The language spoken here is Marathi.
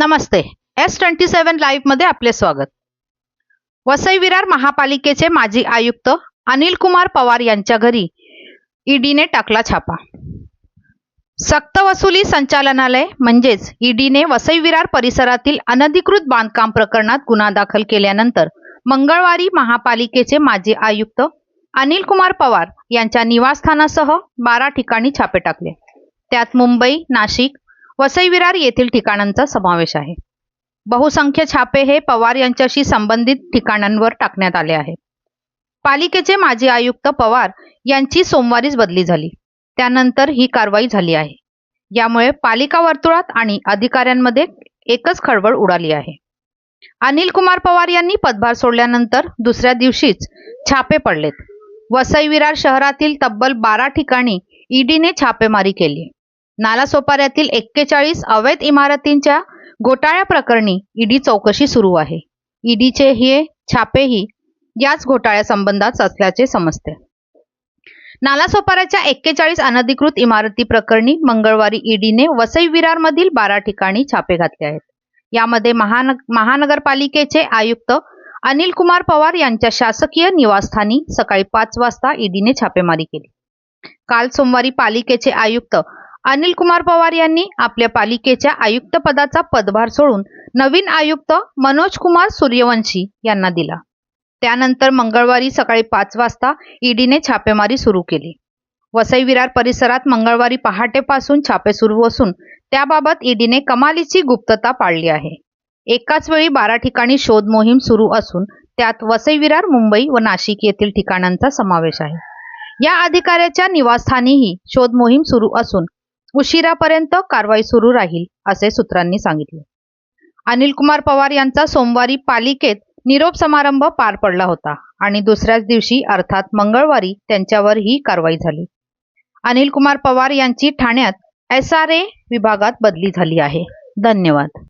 नमस्ते. एस ट्वेंटी सेव्हन लाईव्हमध्ये आपले स्वागत. वसई विरार महापालिकेचे माजी आयुक्त अनिल कुमार पवार यांच्या घरी ईडीने टाकला छापा. सक्तवसुली संचालनालय म्हणजेच ईडीने वसई विरार परिसरातील अनधिकृत बांधकाम प्रकरणात गुन्हा दाखल केल्यानंतर मंगळवारी महापालिकेचे माजी आयुक्त अनिल कुमार पवार यांच्या निवासस्थानासह बारा ठिकाणी छापे टाकले. त्यात मुंबई नाशिक वसई विरार येथील ठिकाणांचा समावेश आहे. बहुसंख्य छापे हे पवार यांच्याशी संबंधित ठिकाणांवर टाकण्यात आले आहे पालिकेचे माजी आयुक्त पवार यांची सोमवारीच बदली झाली. त्यानंतर ही कारवाई झाली आहे. यामुळे पालिका वर्तुळात आणि अधिकाऱ्यांमध्ये एकच खळबळ उडाली आहे. अनिल कुमार पवार यांनी पदभार सोडल्यानंतर दुसऱ्या दिवशीच छापे पडलेत. वसई विरार शहरातील तब्बल बारा ठिकाणी ईडीने छापेमारी केली. नालासोपाऱ्यातील एक्केचाळीस अवैध इमारतींच्या घोटाळ्या प्रकरणी ईडी चौकशी सुरू आहे. ईडीचे हे छापेही याच घोटाळ्या संबंधात असल्याचे समजते. नालासोपाऱ्याच्या एक्केचाळीस अनधिकृत इमारती प्रकरणी मंगळवारी ईडीने वसई विरार मधील बारा ठिकाणी छापे घातले आहेत. यामध्ये महानग महानगरपालिकेचे आयुक्त अनिल कुमार पवार यांच्या शासकीय निवासस्थानी सकाळी पाच वाजता ईडीने छापेमारी केली. काल सोमवारी पालिकेचे आयुक्त अनिल कुमार पवार यांनी आपल्या पालिकेच्या आयुक्त पदाचा पदभार सोडून नवीन आयुक्त मनोज कुमार सूर्यवंशी यांना दिला. त्यानंतर मंगळवारी सकाळी पाच वाजता ईडीने छापेमारी सुरू केली. वसई विरार परिसरात मंगळवारी पहाटेपासून छापे सुरू असून त्याबाबत ईडीने कमालीची गुप्तता पाळली आहे. एकाच वेळी बारा ठिकाणी शोध मोहीम सुरू असून त्यात वसई विरार मुंबई व नाशिक येथील ठिकाणांचा समावेश आहे. या अधिकाऱ्याच्या निवासस्थानीही शोध मोहीम सुरू असून उशिरापर्यंत कारवाई सुरू राहील असे सूत्रांनी सांगितले. अनिल कुमार पवार यांचा सोमवारी पालिकेत निरोप समारंभ पार पडला होता आणि दुसऱ्याच दिवशी अर्थात मंगळवारी त्यांच्यावर ही कारवाई झाली. अनिल कुमार पवार यांची ठाण्यात एस आर ए विभागात बदली झाली आहे. धन्यवाद.